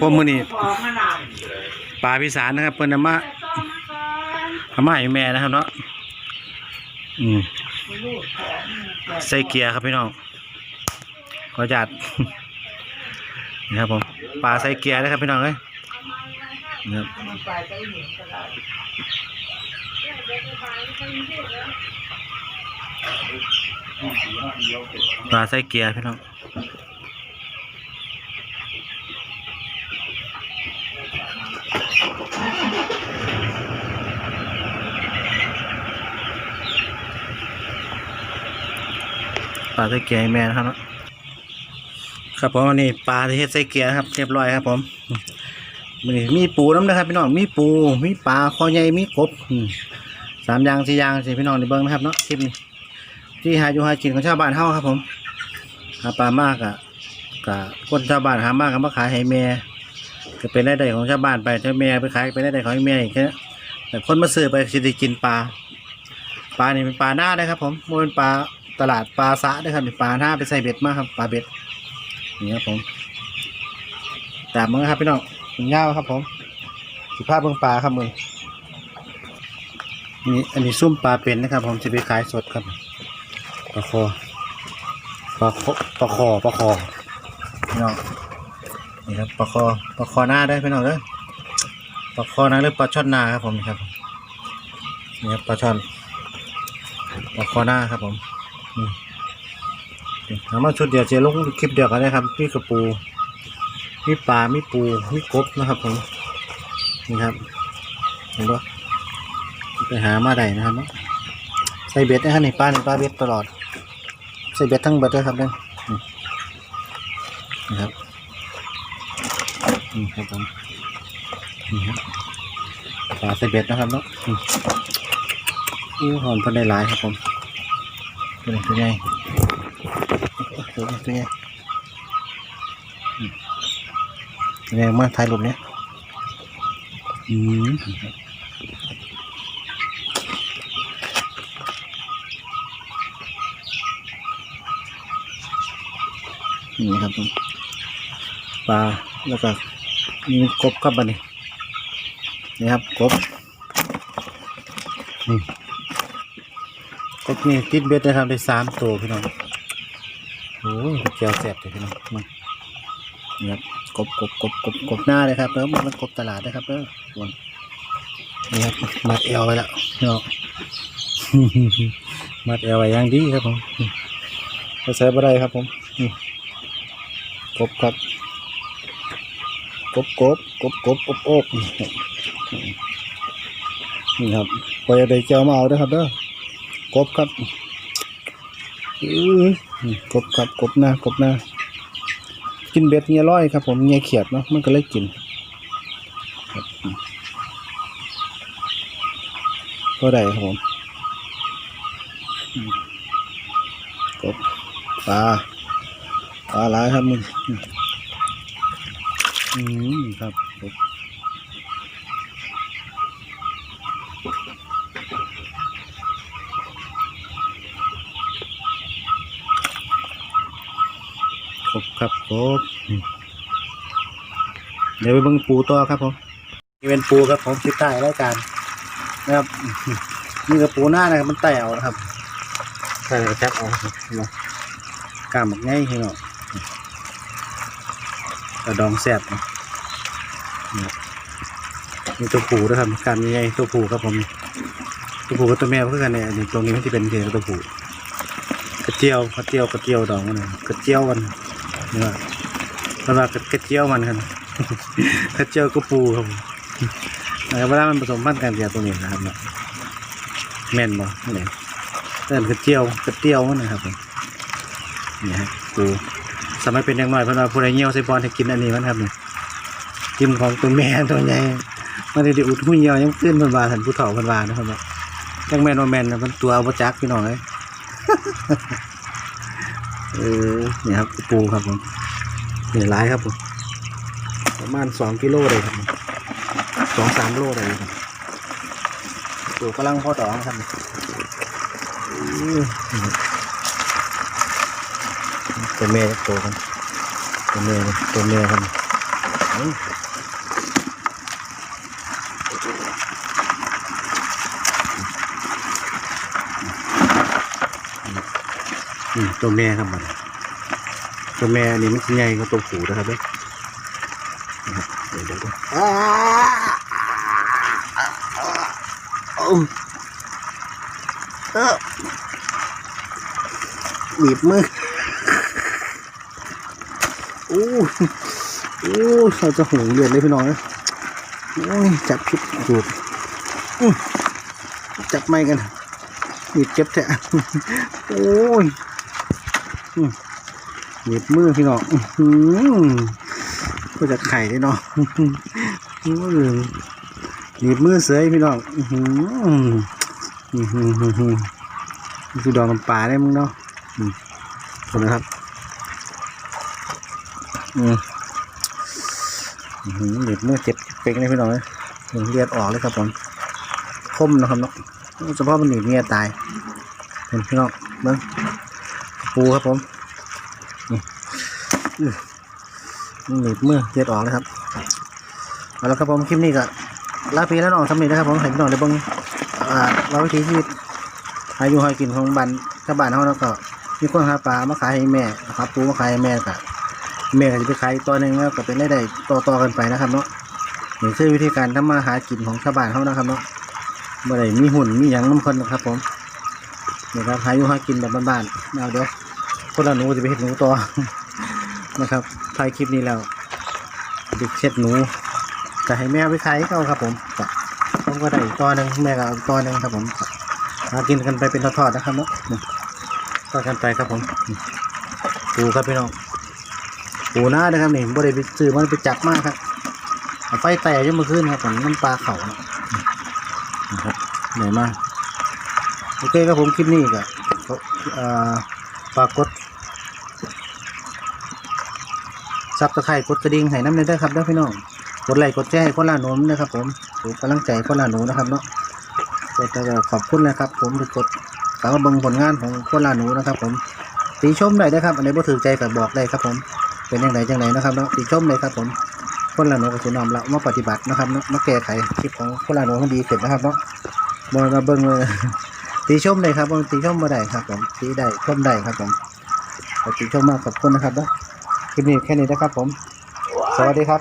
พวกมือนี่ปลาพิสารนะครับเพิ่นเอามาเอามาแม่นะครับเนาะอืมใส่เกียร์ครับพี่น้องขอจัดนี่ครับผมปลาใส่เกียร์นะครับพี่น้องเอ้ยนี่ครับปลาใส่เกียร์พี่น้อง ปลาใส่เกียร์ให้แม่นะครับเนาะครับผมอันนี้ปลาที่เฮ็ดใส่เกียร์ครับเรียบร้อยครับ ผมมีมีปูน้ำนะครับพี่น้องมีปูมีปลาคอใหญ่มีกบสามอย่างสี่อย่างสิพี่น้องในเบิ้งนะครับเนาะคลิปนี้ที่หาอยู่หากินของชาวบ้านเฮาครับ ผมหาปลามากอะกะคนชาวบ้านหามากกับมาขายให้แม่ก็เป็นรายได้ของชาวบ้านไปถ้าแม่ไปขายเป็นรายได้ของแม่อีกแค่นั้นแต่คนมาซื้อไปสิได้กินปลาปลานี่เป็นปลาหน้าได้ครับ ผมบ่เป็นปลา ตลาดปลาสะด้วยครับปลาหน้าไปใส่เบ็ดมากครับปลาเบ็ดนี่ครับผมตามมือครับพี่น้องถึงเงาครับผมสิภาพเบื้องปลาครับมือนี่อันนี้ซุ่มปลาเป็นนะครับ ผมจะไปขายสดครับปลาคอปลาคอปลาคอปลาคอพี่น้องนี่ครับปลาคอปลาคอหน้าได้พี่น้องเด้อปลาคอหน้าหรือปลาช่อนหน้าครับผมครับนี่ครับปลาช่อนปลาคอหน้าครับผม เอามาชุดเดียวเจลงคลิปเดียวกันนะครับมีกระปูมีปลามีปูมีกบนะครับผมนี่ครับเห็นปะไปหามาได้นะครับเนาะใส่เบ็ดนะครับนี่ปลานี่ปลาเบ็ดตลอด ใส่เบ็ดทั้งเบ็ดเลยครับเนี่ยนี่ครับนี่ครับผมนี่ครับปลาใส่เบ็ดนะครับเนาะอืมอู้หอนพันได้หลายครับผม ตัวนี้ตัวใหญ่ตัวนี้ตัวนี้อืมตัวนี้มาถ่ายรูปเนี้ยอืมนี่ครับผมปลาแล้วก็มีกบครับบันนี้นี่ครับกบอืม กบนี่ติดเบ็ดนะครับได้สามตัวพี่น้องโอ้ยเจียวแสบเลยพี่น้องมันนี่ครับกบกบกบกบกบหน้าเลยครับแล้วมันกบตลาดนะครับเด้อส่วนนี่ครับมัดเอวไว้แล้วพี่น้องมัดเอวไว้อย่างดีครับผมก็ใส่บ่ได้ครับผมกบครับกบกบกบกบอบอบนี่ครับพอจะได้เจียวมาเอาเด้ครับเด้อ กบครับกบครับกบหน้ากบหน้า กินเบ็ดเงี้ยร้อยครับผมเงี้ยเขียดเนาะมันก็เลยกินก็ได้ครับผมกบปลาปลาหลายครับมึงอืมครับ กบกบครับกบอืมเดี๋ยวไปเบิ่งปูต่อครับผมนี่เป็นปูครับผมคิดใต้รายการนะครับอืมนี่ก็ปูหน้านะครับมันไต่เอานะครับไต่แล้วก็จับเอาครับเนาะกล้ามหมกง่ายพี่เนาะกระดองแซ่บเนาะนี่นี่ตัวผูนะครับการใหญ่ตัวผูครับผมตัวผูกับตัวแม่เพื่อนกันเนี่ยอันนี้ตรงนี้มันจะเป็นเพียงตัวผูกระเจียวกระเจียวกระเจียวดองมันนะกระเจียวมัน เนี่ยเว่ากระเจียวมันครับกระเจียวกระปูครับผมแล้วเวลามันผสมพันธุ์กันเดียวตัวนี้นะครับเนาะแม่นบ่นี่เต้นกระเจียวกระเจียวนะครับผมนี่ฮะปูสมัยเป็นเด็กน้อยเพิ่นว่าผู้ใดเหี่ยวใส่บอลให้กินอันนี้มันครับเนี่ยกินของตัวแม่ตัวใหญ่มันได้อุดหูเหี่ยวยังขึ้นเพิ่นวาท่านผู้เฒ่าเพิ่นวานะครับเนาะจังแม่นว่าแม่นนะมันตัวบ่จักพี่น้องเอ้ย เออนี่ครับปูครับผมนี่หลายครับผมประมาณสองกิโลเลยครับสองสามโลเลยครับปูกำลังพอดองครับอื้อตัวเมย์ตัวกันตัวเมย์ตัวเมย์ครับ เอ้ยอืมตัวแม่ครับมันตัวแม่นี่มันใหญ่กว่าตัวผู้นะครับเด้อนะครับเดี๋ยวเดี๋ยวเดี๋ยวอ้าอืมเออบีบมือโอ้ยโอ้เราจะหงเลือดเลยพี่น้องนะโอ้ยจับพิษดูดจับไม่กันหนีบเจ็บแท้โอ้ย อื้อหนีบมือพี่น้องก็จะไข่ได้เนาะอื้อหือโอ้ยหนีบมือเสยพี่น้องอื้อหืออื้อหืออื้อหือนี่คือดองน้ำปลาได้มึงเนาะอืมคนนะครับอือหือเลือดเมื่อเจ็บเป่งเลยพี่น้องเลยเลือดออกเลยครับผมคมนะครับเนาะเฉพาะมันหนีบเมียตายเห็นพี่น้องเบิ้ง ปูครับผมนี่หนีบมือเลือดออกเลยครับเอาละครับผมคลิปนี้ก็ลาพีแล้วน้องสำเร็จนะครับผมเห็นพี่น้องได้เบิ้งอ่าเราวิถีชีวิตหาอยู่หากินของบ้านชาวบ้านเขาแล้วก็มีคนหาปลามาขายให้แม่ครับปูมาขายให้แม่ก็แม่ก็จะไปขายตัวหนึ่งแล้วก็เป็นได้ได้ต่อต่อๆกันไปนะครับเนาะนี่คือวิธีการทำมาหากินของชาวบ้านเขานะครับเนาะเมื่อไรมีหุ่นมีหยังน้ำคนนะครับผมนี่ครับหาอยู่หากินแบบบ้านๆเอาเดี๋ยว คนละหนูจะไปเห็ดหนูต่อนะครับถ่ายคลิปนี้แล้วเด็กเช็ดหนูจะให้แม่ไปขายให้เขาครับผมก็ผมก็ได้ตัวหนึ่งแม่ก็เอาตัวหนึ่งครับผมก็หากินกันไปเป็นทอดๆนะครับเนาะทอดกันไปครับผมปูครับพี่น้องปูหน้านะครับนี่บริไปซื้อมันไปจับมากครับไฟแต่ยังมาขึ้นครับผมน้ำปลาเขานะครับเหนื่อยมากโอเคครับผมคลิปนี้ก็ฝากกด ซับสไครต์กดกระดิ่งให้น้ำเลยได้ครับเด้อพี่น้องกดไลค์กดแชร์ให้คนละหนุนนะครับ ผมถูกกำลังใจคนละหนูนะครับเนาะก็จะขอบคุณนะครับ ผมที่กดฝากมาเบิ่งผลงานของคนละหนูนะครับ ผมตีชมได้นะครับอันไหนบ่ถือใจก็บอกได้ครับ ผมเป็นยังไงจังไหนนะครับเนาะติชมเลยครับ ผมคนละหนูกับสุนอมละมาปฏิบัตินะครับเนาะมาแก้ไขคลิปของคนละหนูให้ดีขึ้นนะครับเนาะบอมาเบิ้งเลยติชมเลยครับบงติชมมาได้ครับ ผมตีได้ชมได้ครับผมติชมมากขอบคุณนะครับเนาะ คลิปนี้แค่นี้นะครับผม สวัสดีครับ